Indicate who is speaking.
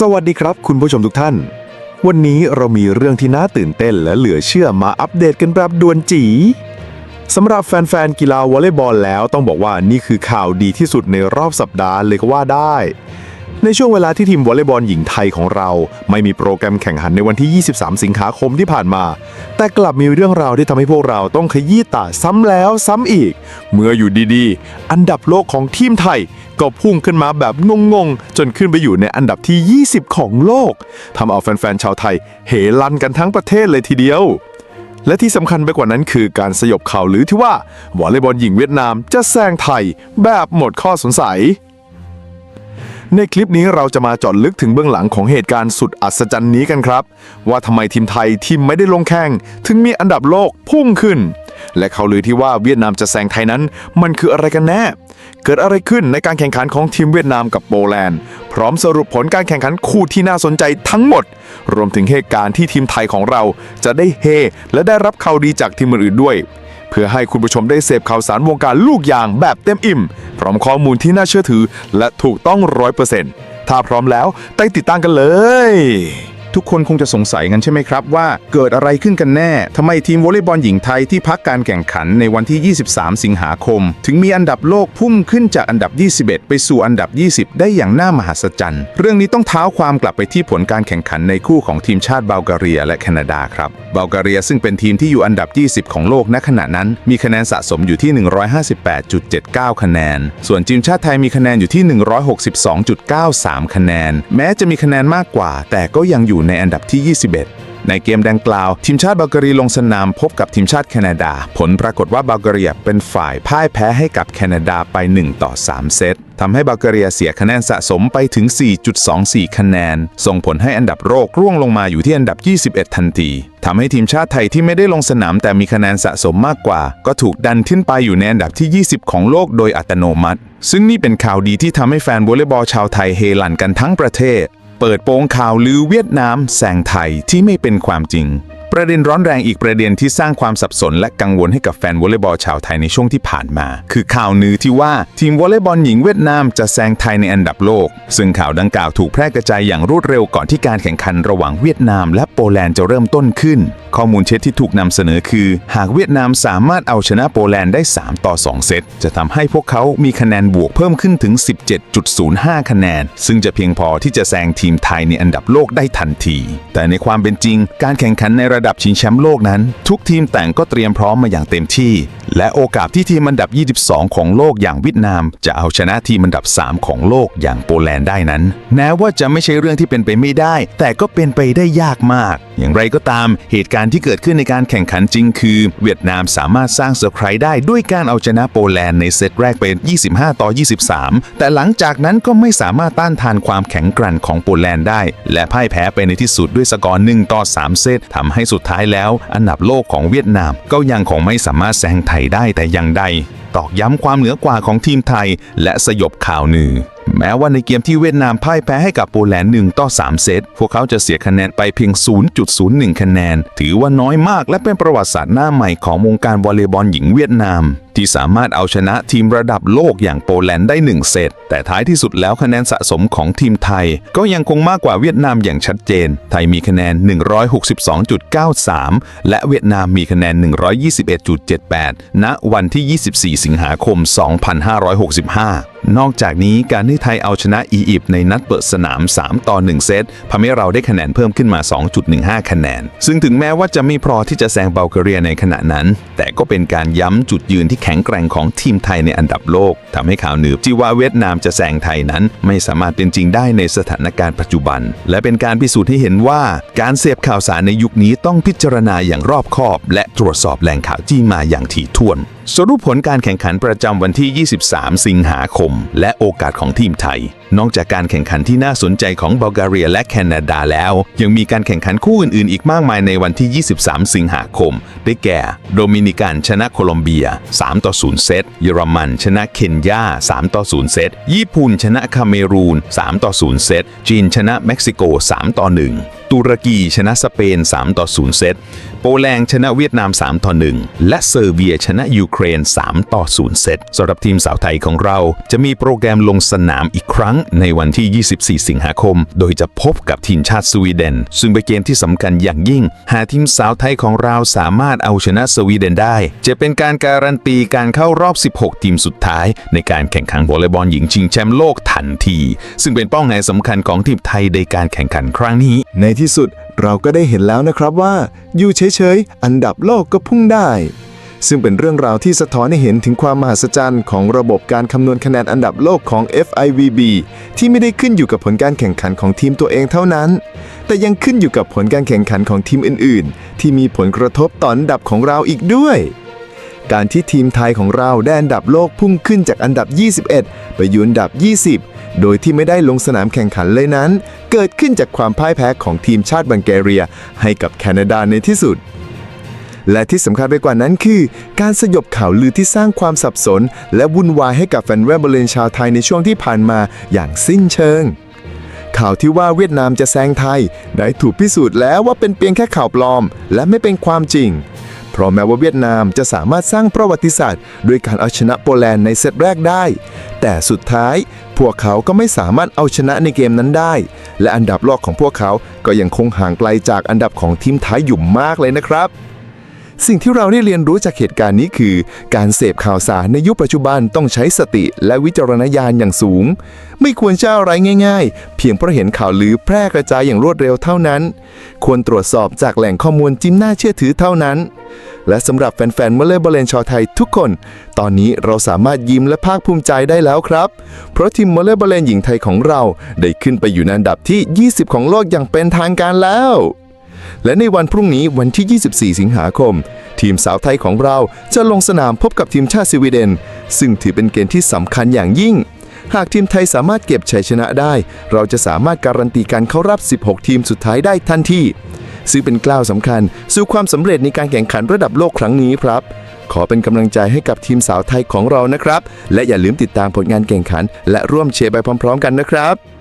Speaker 1: สวัสดีครับ คุณผู้ชมทุกท่าน วันนี้เรามีเรื่องที่น่าตื่นเต้นและเหลือเชื่อมาอัปเดตกันแบบด่วนจีสำหรับแฟนๆ กีฬาวอลเลย์บอลแล้วต้องบอกว่านี่คือข่าวดีที่สุดในรอบสัปดาห์เลยก็ว่าได้ ในช่วงเวลาที่ทีมวอลเลย์บอลหญิงไทยของเรา ไม่มีโปรแกรมแข่งขันในวันที่ 23 สิงหาคมที่ผ่านมา แต่กลับมีเรื่องราวที่ทำให้พวกเราต้องขยี้ตาซ้ำแล้วซ้ำอีก เมื่ออยู่ดีๆ อันดับโลกของทีมไทย ก็พุ่งขึ้นมาแบบงงๆ จนขึ้นไปอยู่ในอันดับที่ 20 ของโลกทำเอาแฟนๆชาวไทยเฮลั่นกันทั้งประเทศเลยทีเดียวและที่สำคัญไปกว่านั้นคือการสยบข่าวลือที่ว่าวอลเลย์บอลหญิงเวียดนามจะแซงไทยแบบหมดข้อสงสัย ในคลิปนี้เราจะมาเจอดลึกถึงเบื้องหลังของเหตุการณ์สุดอัศจรรย์นี้กันครับ ว่าทำไมทีมไทยที่ไม่ได้ลงแข่งถึงมีอันดับโลกพุ่งขึ้น และข่าวลือที่ว่าเวียดนามจะแซงไทยนั้น มันคืออะไรกันแน่ เกิดอะไรขึ้นในการแข่งขันของทีมเวียดนามกับโปแลนด์ พร้อมสรุปผลการแข่งขันคู่ที่น่าสนใจทั้งหมด รวมถึงเหตุการณ์ที่ทีมไทยของเราจะได้เฮและได้รับข่าวดีจากทีมอื่นๆด้วย พื่อให้คุณผู้ชมได้เสพข่าวสารวงการลูกยางแบบเต็มอิ่ม พร้อมข้อมูลที่น่าเชื่อถือ และถูกต้องร้อยเปอร์เซ็นต์ถ้าพร้อมแล้วไปติดตามกันเลย
Speaker 2: ทุกคนคงจะสงสัยกันใช่ไหมครับว่าเกิดอะไรขึ้นกันแน่ทำไมทีมวอลเลย์บอลหญิงไทยที่พักการแข่งขันในวันที่ 23 สิงหาคม ถึงมีอันดับโลกพุ่งขึ้นจากอันดับ 21 ไปสู่อันดับ 20 ได้อย่างน่ามหัศจรรย์ เรื่องนี้ต้องเท้าความกลับไปที่ผลการแข่งขันในคู่ของทีมชาติบัลแกเรียและแคนาดาครับบัลแกเรียซึ่งเป็นทีมที่อยู่อันดับ 20 ของโลกณขณะนั้น มีคะแนนสะสมอยู่ที่ 158.79 คะแนน ส่วนทีมชาติไทยมีคะแนนอยู่ที่ 162.93 คะแนน แม้จะมีคะแนนมากกว่า แต่ก็ยังอยู่ในอันดับที่ 21 ในเกมดังกล่าว ทีมชาติบัลแกเรียลงสนามพบกับทีมชาติแคนาดา ผลปรากฏว่าบัลแกเรียเป็นฝ่ายพ่ายแพ้ให้กับแคนาดาไป 1 ต่อ 3 เซตทำให้บัลแกเรียเสียคะแนนสะสมไปถึง 4.24 คะแนน ส่งผลให้อันดับโลกร่วงลงมาอยู่ที่อันดับ 21 ทันทีทำให้ทีมชาติไทยที่ไม่ได้ลงสนามแต่มีคะแนนสะสมมากกว่า ก็ถูกดันขึ้นไปอยู่ในอันดับที่ 20 ของโลกโดยอัตโนมัติ ซึ่งนี่เป็นข่าวดีที่ทำให้แฟนวอลเลย์บอลชาวไทยเฮลั่นกันทั้งประเทศ เปิดโปงข่าวลือเวียดนามแซงไทยที่ไม่เป็นความจริง ประเด็นร้อนแรงอีกประเด็นที่สร้างความสับสน และกังวลให้กับแฟนวอลเลย์บอลชาวไทยในช่วงที่ผ่านมา คือข่าวนือที่ว่าทีมวอลเลย์บอลหญิงเวียดนามจะแซงไทยในอันดับโลก ซึ่งข่าวดังกล่าวถูกแพร่กระจายอย่างรวดเร็วก่อนที่การแข่งขันระหว่างเวียดนาม และโปแลนด์จะเริ่มต้นขึ้น ข้อมูลเช็ดที่ถูกนำเสนอคือ หากเวียดนามสามารถเอาชนะโปแลนด์ได้ 3 ต่อ 2 เซตจะทำให้พวกเขามีคะแนนบวกเพิ่มขึ้นถึง 17.05 คะแนน ซึ่งจะเพียงพอที่จะแซงทีมไทยในอันดับโลกได้ทันที แต่ในความเป็นจริง การแข่งขันในระดับชิงแชมป์โลกนั้น ทุกทีมแต่งก็เตรียมพร้อมมาอย่างเต็มที่ และโอกาสที่ทีมอันดับ 22 ของโลกอย่างเวียดนาม จะเอาชนะทีมอันดับ 3 ของโลกอย่างโปแลนด์ได้นั้นแม้ว่าจะไม่ใช่เรื่องที่เป็นไปไม่ได้ แต่ก็เป็นไปได้ยากมาก อย่างไรก็ตามเหตุการณ์ที่เกิดขึ้นในการแข่งขันจริงคือ เวียดนามสามารถสร้างเซอร์ไพรส์ได้ด้วยการเอาชนะโปแลนด์ในเซตแรกเป็น 25 ต่อ 23 แต่หลังจากนั้นก็ไม่สามารถต้านทานความแข็งแกร่งของโปแลนด์ได้ และพ่ายแพ้ไปในที่สุดด้วยสกอร์1ต่อ 3 เซตทำให้สุดท้ายแล้ว อันดับโลกของเวียดนามก็ยังคงไม่สามารถแซงไทยได้แต่อย่างใด ตอกย้ำความเหนือกว่าของทีมไทย และสยบข่าวนือแม้ว่าในเกมที่เวียดนามพ่ายแพ้ให้กับโปแลนด์1ต่อ 3 เซต พวกเขาจะเสียคะแนนไปเพียง 0.01 คะแนน ถือว่าน้อยมากและเป็นประวัติศาสตร์หน้าใหม่ของวงการวอลเลย์บอลหญิงเวียดนาม ที่สามารถเอาชนะทีมระดับโลกอย่างโปแลนด์ได้ 1 เซต แต่ท้ายที่สุดแล้วคะแนนสะสมของทีมไทย ก็ยังคงมากกว่าเวียดนามอย่างชัดเจน ไทยมีคะแนน 162.93 และเวียดนามมีคะแนน 121.78 ณ วันที่ 24 สิงหาคม 2565นอกจากนี้การที่ไทยเอาชนะอียิปต์ในนัดเปิดสนาม 3 ต่อ 1 เซตทำให้เราได้คะแนนเพิ่มขึ้นมา 2.15 คะแนน ซึ่งถึงแม้ว่าจะไม่พอที่จะแซงเบลกเรียในขณะนั้น แต่ก็เป็นการย้ำจุดยืนที่แข็งแกร่งของทีมไทยในอันดับโลกทำให้ข่าวหนืบที่ว่าเวียดนามจะแซงไทยนั้น ไม่สามารถเป็นจริงได้ในสถานการณ์ปัจจุบัน และเป็นการพิสูจน์ให้เห็นว่า การเสพข่าวสารในยุคนี้ต้องพิจารณาอย่างรอบคอบ และตรวจสอบแหล่งข่าวที่มาอย่างถี่ถ้วนสรุปผลการแข่งขันประจำวันที่ 23 สิงหาคม และโอกาสของทีมไทย นอกจากการแข่งขันที่น่าสนใจของบัลแกเรียและแคนาดาแล้ว ยังมีการแข่งขันคู่อื่นๆ อีกมากมายในวันที่ 23 สิงหาคม ได้แก่ โดมินิกันชนะโคลอมเบีย 3 ต่อ 0 เซต เยอรมัน ชนะเคนยา 3 ต่อ 0 เซต ญี่ปุ่น ชนะคาเมรูน 3 ต่อ 0 เซต จีนชนะเม็กซิโก 3 ต่อ 1 ตุรกีชนะสเปน 3 ต่อ 0 เซต โปแลนด์ชนะเวียดนาม 3 ต่อ 1 และเซอร์เบียชนะยูเครน 3 ต่อ 0 เซตสำหรับทีมสาวไทยของเรา จะมีโปรแกรมลงสนามอีกครั้งในวันที่ 24 สิงหาคม โดยจะพบกับทีมชาติสวีเดน ซึ่งเป็นเกมที่สำคัญอย่างยิ่ง หากทีมสาวไทยของเราสามารถเอาชนะสวีเดนได้ จะเป็นการการันตีการเข้ารอบ 16 ทีมสุดท้าย ในการแข่งขันวอลเลย์บอลหญิงชิงแชมป์โลกทันที ซึ่งเป็นเป้าหมายสำคัญของทีมไทยในการแข่งขันครั้งนี้
Speaker 3: ในที่สุดเราก็ได้เห็นแล้วนะครับว่าอยู่เฉยๆ อันดับโลกก็พุ่งได้ ซึ่งเป็นเรื่องราวที่สะท้อนให้เห็นถึงความมหัศจรรย์ของระบบการคำนวณคะแนนอันดับโลกของ FIVB ที่ไม่ได้ขึ้นอยู่กับผลการแข่งขันของทีมตัวเองเท่านั้น แต่ยังขึ้นอยู่กับผลการแข่งขันของทีมอื่น ๆ ที่มีผลกระทบต่ออันดับของเราอีกด้วยการที่ทีมไทยของเราได้อันดับโลกพุ่งขึ้นจากอันดับ 21 ไปยู่อันดับ 20 โดยที่ไม่ได้ลงสนามแข่งขันเลยนั้น เกิดขึ้นจากความพ่ายแพ้ของทีมชาติบังแกเรียให้กับแคนาดาในที่สุด และที่สำคัญไปกว่านั้นคือ การสยบข่าวลือที่สร้างความสับสน และวุ่นวายให้กับแฟนแวร์บลเลนชาวไทยในช่วงที่ผ่านมาอย่างสิ้นเชิงข่าวที่ว่าเวียดนามจะแซงไทย ได้ถูกพิสูจน์แล้วว่าเป็นเพียงแค่ข่าวปลอม และไม่เป็นความจริง เพราะแม้ว่าเวียดนามจะสามารถสร้างประวัติศาสตร์ด้วยการเอาชนะโปแลนด์ในเซตแรกได้ แต่สุดท้ายพวกเขาก็ไม่สามารถเอาชนะในเกมนั้นได้ และอันดับโลกของพวกเขาก็ยังคงห่างไกลจากอันดับของทีมไทยอยู่มากเลยนะครับสิ่งที่เราได้เรียนรู้จากเหตุการณ์นี้คือ การเสพข่าวสารในยุคปัจจุบันต้องใช้สติและวิจารณญาณอย่างสูง ไม่ควรเจ้าอะไรง่าย ๆ เพียงเพราะเห็นข่าวลือแพร่กระจายอย่างรวดเร็วเท่านั้น ควรตรวจสอบจากแหล่งข้อมูลจิ้มน่าเชื่อถือเท่านั้น และสำหรับแฟนๆเมอร์เลย์บอลเลนชาวไทยทุกคน ตอนนี้เราสามารถยิ้มและภาคภูมิใจได้แล้วครับ เพราะทีมเมอร์เลย์บอลเลนหญิงไทยของเรา ได้ขึ้นไปอยู่ในอันดับที่ 20 ของโลกอย่างเป็นทางการแล้วและในวันพรุ่งนี้วันที่ 24 สิงหาคม ทีมสาวไทยของเราจะลงสนามพบกับทีมชาติสวีเดน ซึ่งถือเป็นเกมที่สำคัญอย่างยิ่ง หากทีมไทยสามารถเก็บชัยชนะได้ เราจะสามารถการันตีการเข้ารอบ 16 ทีมสุดท้ายได้ทันที ซึ่งเป็นกล้าวสำคัญ สู่ความสำเร็จในการแข่งขันระดับโลกครั้งนี้ครับ ขอเป็นกำลังใจให้กับทีมสาวไทยของเรานะครับ และอย่าลืมติดตามผลงานแข่งขัน และร่วมเชียร์ไปพร้อม ๆ กันนะครับ